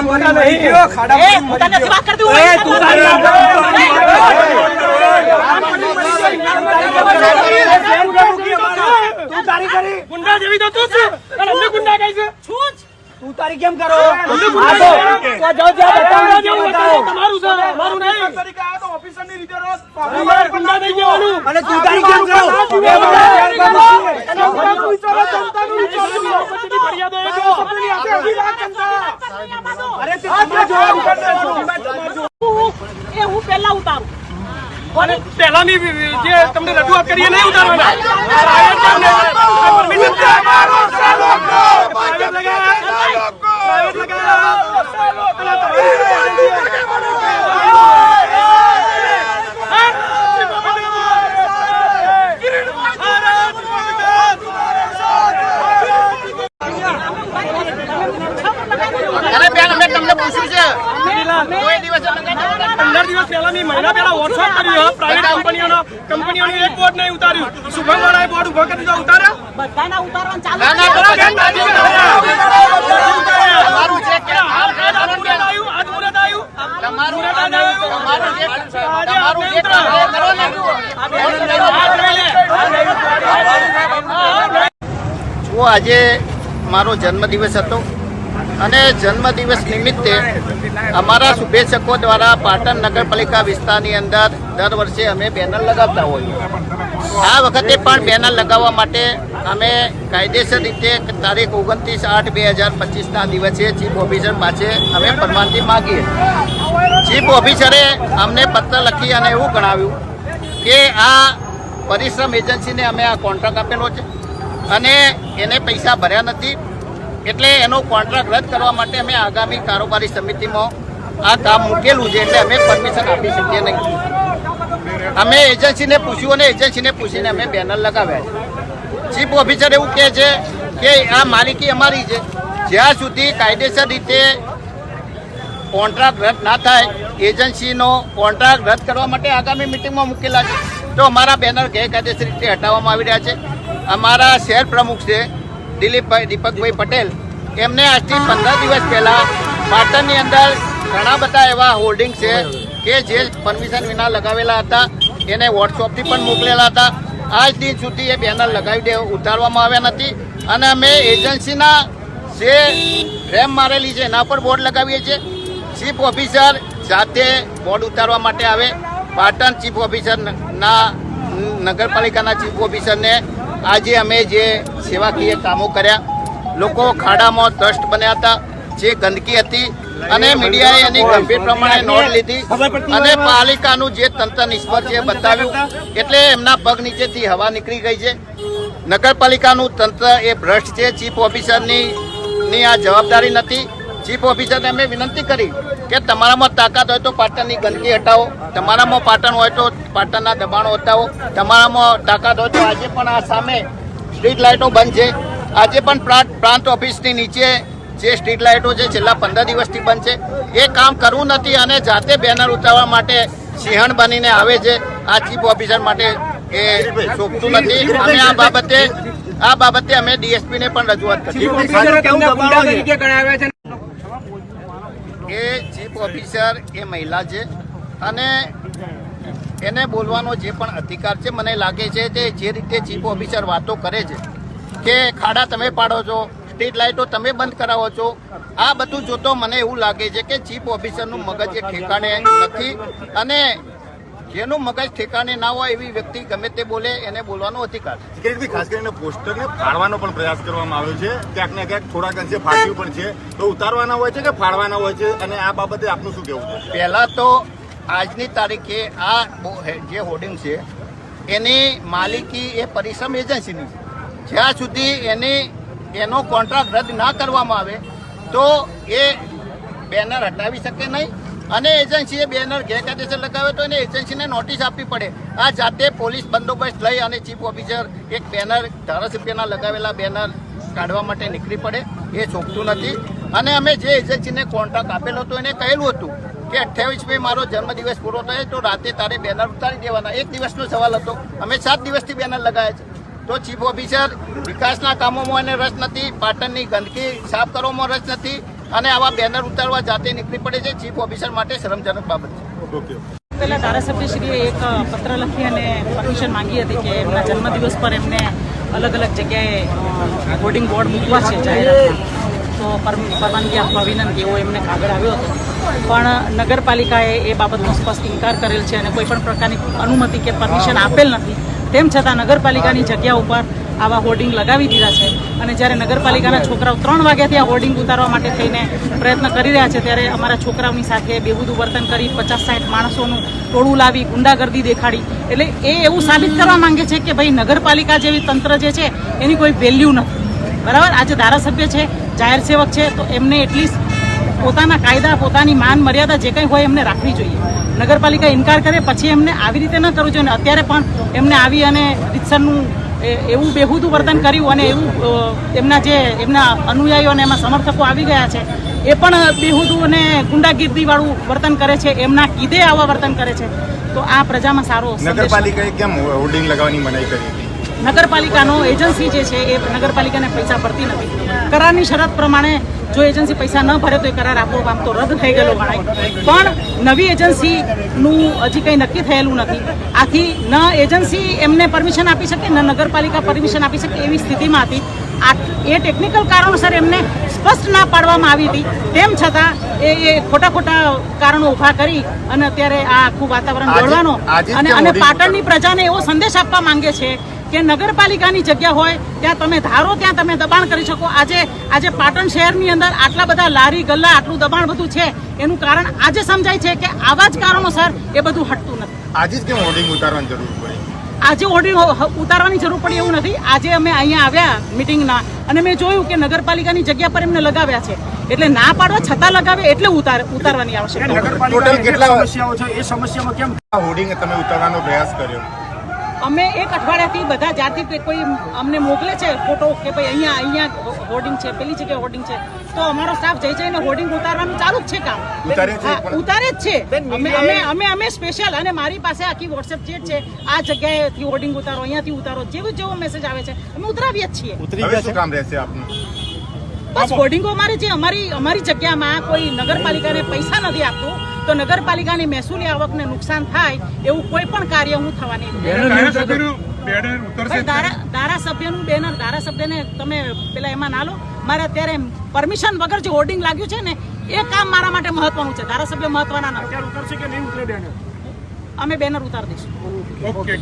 મરી નહીં. ગયો, ખાડા એ, મરી હું તને ગયો. સેવા કરતી હું એ, તું તારી કરી ગુંડા જેવી તો તું છે અને અમને ગુંડા કહે છે છું તું તારી કેમ કરો અમને ગુંડા તો જાઓ, જાઓ. બતાવો. તમારું છે મારું નહીં હું પહેલા ઉતારું? પહેલાની જે તમને રજૂઆત કરીએ નહીં ઉતારવાના પ્રાઇવેટ કામને આ પરમિશન છે. પ્રાઇવેટ લગાવ્યા. પ્રાઇવેટ લગાવ્યા. પેલા તમારી અરે બેન અમે તમને પૂછ્યું છે કોઈ દિવસે પંદર દિવસ પહેલા મેં મહિના પહેલા વોટ્સઅપ કર્યું પ્રાઇવેટ કંપનીઓનો કંપનીઓનું એક બોર્ડ નહીં ઉતાર્યું. શુભમ વાળાએ બોર્ડ ઊભો કરી દીધો ઉતાર્યા. બધાના ઉતારવાનું ચાલુ આજે મારો જન્મદિવસ હતો. અને જન્મદિવસ નિમિત્તે અમારા શુભેચ્છકો દ્વારા પાટણ નગરપાલિકા વિસ્તારની અંદર દર વર્ષે અમે બેનર લગાવતા હોઈએ. આ વખતે પણ બેનર લગાવવા માટે અમે કાયદેસર રીતે તારીખ ઓગણત્રીસ આઠ બે હજાર પચીસના દિવસે ચીફ ઓફિસર પાસે અમે પરવાનગી માગીએ. ચીફ ઓફિસરે અમને પત્ર લખી અને એવું ગણાવ્યું કે આ પરિશ્રમ એજન્સીને અમે આ કોન્ટ્રાક્ટ આપેલો છે અને એને પૈસા ભર્યા નથી. એટલે એનો કોન્ટ્રાક્ટ રદ કરવા માટે અમે આગામી કારોબારી સમિતિમાં આ કામ મૂકેલું છે એટલે અમે પરમિશન આપી શકીએ નહીં. અમે એજન્સીને પૂછ્યું અને એજન્સીને પૂછીને અમે બેનર લગાવ્યા છે. ચીફ ઓફિસર એવું કહે છે કે આ માલિકી અમારી છે. જ્યાં સુધી કાયદેસર રીતે કોન્ટ્રાક્ટ રદ ના થાય એજન્સીનો કોન્ટ્રાક્ટ રદ કરવા માટે આગામી મિટિંગમાં મૂકેલા છે. તો અમારા બેનર ગેરકાયદેસર રીતે હટાવવામાં આવી રહ્યા છે. અમારા શહેર પ્રમુખ છે દિલીપભાઈ, દીપકભાઈ પટેલ. એમને આજથી પંદર દિવસ પહેલા પાટણની અંદર ઘણા બધા એવા હોર્ડિંગ છે કે જે પરમિશન વિના લગાવેલા હતા. એને વોટ્સઅપથી પણ મોકલેલા હતા. આજ દિન સુધી એ બેનર લગાવી દે ઉતારવામાં આવ્યા નથી. અને અમે એજન્સીના જે રેમ મારેલી છે, એના પર બોર્ડ લગાવીએ છીએ. ચીફ ઓફિસર જાતે બોર્ડ ઉતારવા માટે આવે. પાટણ ચીફ ઓફિસર ના નગરપાલિકાના ચીફ ઓફિસરને આજે અમે જે સેવાકીય કામો કર્યા, લોકો ખાડામાં ટ્રસ્ટ બન્યા હતા, જે ગંદકી હતી અને મીડિયાએ એની ગંભીર પ્રમાણે નોંધ લીધી અને પાલિકાનું જે તંત્ર નિષ્ફળ છે બતાવ્યું. એટલે એમના પગ નીચેથી હવા નીકળી ગઈ છે. નગરપાલિકાનું તંત્ર એ ભ્રષ્ટ છે. ચીફ ઓફિસરની આ જવાબદારી નથી. ચીફ ઓફિસરને અમે વિનંતી કરી કે તમારામાં તાકાત હોય તો પાટણની ગંદકી હટાવો. તમારામાં પાટણ હોય તો પાટણના દબાણો હટાવો. તમારામાં તાકાત હોય તો આજે પણ આ સામે સ્ટ્રીટ લાઇટો બંધ છે. આજે પણ પ્રાંત ઓફિસની નીચે જે સ્ટ્રીટ લાઇટો છે છેલ્લા પંદર દિવસથી બંધ છે. એ કામ કરવું નથી અને જાતે બેનર ઉતારવા માટે સિંહણ બનીને આવે છે. આ ચીફ ઓફિસર માટે એ શોભતું નથી. અમે આ બાબતે આ બાબતે અમે ડીએસપીને પણ રજૂઆત કરી ઓફિસરો કેમને ગુંડા તરીકે ગણાવ્યા છે એ ચીફ ઓફિસર એ મહિલા છે અને એને બોલવાનો જે પણ અધિકાર છે, મને લાગે છે તે જે રીતે ચીફ ઓફિસર વાતો કરે છે કે ખાડા તમે પાડો છો, સ્ટ્રીટ લાઇટો તમે બંધ કરાવો છો, આ બધું જોતો મને એવું લાગે છે કે ચીફ ઓફિસરનું મગજ એ ઠેકાણે નથી અને જેનું મગજ ઠેકાણે ના હોય એવી વ્યક્તિ ગમે તે બોલે એને બોલવાનો અધિકાર છે. ખાસ કરીને પોસ્ટરને ફાડવાનો પણ પ્રયાસ કરવામાં આવ્યો છે. ક્યાંક ને ક્યાંક થોડાક અંશે ફાટ્યું પણ છે. તો ઉતારવાના હોય છે કે ફાડવાના હોય છે? અને આ બાબતે આપનું શું કહેવું છે? પહેલાં તો આજની તારીખે આ જે હોર્ડિંગ છે એની માલિકી એ પરિશ્રમ એજન્સીની છે. જ્યાં સુધી એની એનો કોન્ટ્રાક્ટ રદ ના કરવામાં આવે તો એ બેનર હટાવી શકે નહીં અને એજન્સીએ બેનર ગેરકાયદેસર લગાવ્યો તો એને એજન્સીને નોટિસ આપવી પડે. આ જાતે પોલીસ બંદોબસ્ત લઈ અને ચીફ ઓફિસર એક બેનર, ધારાસભ્યના લગાવેલા બેનર કાઢવા માટે નીકળી પડે. એ ચોખતું નથી. અને અમે જે એજન્સીને કોન્ટ્રાક્ટ આપેલો હતો એને કહેલું હતું કે અઠ્યાવીસ મે મારો જન્મદિવસ પૂરો થાય તો રાતે તારે બેનર ઉતારી દેવાના. એક દિવસનો સવાલ હતો. અમે સાત દિવસથી બેનર લગાવ્યા છે. તો ચીફ ઓફિસર વિકાસના કામોમાં એને રસ નથી, પાટણની ગંદકી સાફ કરવામાં રસ નથી. અને આવા બેનર ઉતારવા જાતે નીકળી પડે છે. ચીફ ઓફિસર માટે શરમજનક બાબત છે. ઓકે પહેલા ધારાસભ્યશ્રીએ એક પત્ર લખી અને પરમિશન માંગી હતી કે એમના જન્મદિવસ પર એમને અલગ અલગ જગ્યાએ હોર્ડિંગ બોર્ડ મૂકવા છે જાહેરાતમાં. તો પરવાનગી આપવા વિનંતી એવો એમને કાગળ આવ્યો હતો. પણ નગરપાલિકાએ એ બાબતનો સ્પષ્ટ ઇનકાર કરેલ છે અને કોઈ પણ પ્રકારની અનુમતિ કે પરમિશન આપેલ નથી. તેમ છતાં નગરપાલિકાની જગ્યા ઉપર આવા હોર્ડિંગ લગાવી દીધા છે. અને જ્યારે નગરપાલિકાના છોકરાઓ ત્રણ વાગ્યાથી આ હોર્ડિંગ ઉતારવા માટે થઈને પ્રયત્ન કરી રહ્યા છે, ત્યારે અમારા છોકરાઓની સાથે બેહુદું વર્તન કરી પચાસ સાઠ માણસોનું ટોળું લાવી ગુંડાગર્દી દેખાડી. એટલે એ એવું સાબિત કરવા માંગે છે કે ભાઈ, નગરપાલિકા જેવી તંત્ર જે છે, એની કોઈ વેલ્યુ નથી. બરાબર? આજે ધારાસભ્ય છે, જાહેર સેવક છે, તો એમને એટલીસ્ટ પોતાના કાયદા, પોતાની માન, મર્યાદા જે કંઈ હોય એમને રાખવી જોઈએ. નગરપાલિકા ઇનકાર કરે પછી એમને આવી રીતે ન કરવું જોઈએ અને અત્યારે પણ એમને આવી અને રીતસરનું એવું બેહુદું વર્તન કર્યું અને એવું એમના જે, એમના અનુયાયીઓ અને એમાં સમર્થકો આવી ગયા છે, એ પણ બેહુદું અને ગુંડાગીર્દીવાળું વર્તન કરે છે, એમના કીધે આવા વર્તન કરે છે. તો આ પ્રજામાં સારો નગરપાલિકાએ કેમ હોર્ડિંગ લગાવવાની મનાઈ કરી? નગરપાલિકાનો એજન્સી જે છે એ નગરપાલિકાને પૈસા ભરતી નથી. કરારની શરત પ્રમાણે જો એજન્સી પૈસા ન ભરે તો એ કરાર આપો આમ તો રદ થઈ ગયેલો ગણાય. પણ નવી એજન્સીનું હજી કંઈ નક્કી થયેલું નથી. આથી ન એજન્સી એમને પરમિશન આપી શકે ન નગરપાલિકા પરમિશન આપી શકે એવી સ્થિતિમાં હતી. આ એ ટેકનિકલ કારણોસર એમને સ્પષ્ટ ના પાડવામાં આવી હતી. તેમ છતાં એ એ ખોટા ખોટા કારણો ઊભા કરી અને અત્યારે આ આખું વાતાવરણ દોડવાનો અને અને પાટણની પ્રજાને એવો સંદેશ આપવા માંગે છે કે નગરપાલિકાની જગ્યા હોય ત્યાં તમે ધારો ત્યાં તમે દબાણ કરી શકો. આજે આજે પાટણ શહેરની અંદર આટલા બધા લારી ગલ્લા આટલું દબાણ બધું છે એનું કારણ આજે સમજાય છે કે આવા જ કારણોસર એ બધું હટતું નથી. આજે જ કેમ હોર્ડિંગ ઉતારવાની જરૂર પડી? આજે હોર્ડિંગ ઉતારવાની જરૂર પડી એવું નથી. આજે અમે અહીંયા આવ્યા મિટિંગના અને મેં જોયું કે નગરપાલિકાની જગ્યા પર એમને લગાવ્યા છે. એટલે ના પાડવા છતાં લગાવે એટલે ઉતાર ઉતારવાની આવશ્યકતા ટોટલ કેટલા- સમસ્યાઓ છે એ સમસ્યામાં કેમ હોર્ડિંગ તમે ઉતારવાનો પ્રયાસ કર્યો? અમે એક અઠવાડિયાથી બધા જ્યારથી કોઈ અમને મોકલે છે ફોટો કે ભાઈ અહીંયા અહીંયા હોર્ડિંગ છે પેલી જગ્યાએ હોર્ડિંગ છે તો અમારો સ્ટાફ જઈ જઈને હોર્ડિંગ ઉતારવાનું ચાલુ જ છે કામ. ઉતારે હા, ઉતારે જ છે. અમે અમે અમે અમે સ્પેશિયલ અને મારી પાસે આખી વોટ્સએપ ચેટ છે આ જગ્યાએથી હોર્ડિંગ ઉતારો અહીંયાથી ઉતારો જેવું જેવો મેસેજ આવે છે અમે ઉતરાવીએ જ છીએ. હવે શું કામ રહેશે આપનું? બસ હોર્ડિંગો અમારે જે અમારી અમારી જગ્યામાં કોઈ નગરપાલિકાને પૈસા નથી આપતું તો નગરપાલિકાની મહેસૂલી આવકને નુકસાન થાય એવું કોઈ પણ કાર્ય હું થવાની નથી. ધારાસભ્યનું બેનર ધારાસભ્યને તમે પેલા એમાં ના લો મારે અત્યારે પરમિશન વગર જે હોર્ડિંગ લાગ્યું છે ને એ કામ મારા માટે મહત્વનું છે. ધારાસભ્ય મહત્વના નથી અમે બેનર ઉતારી દઈશું.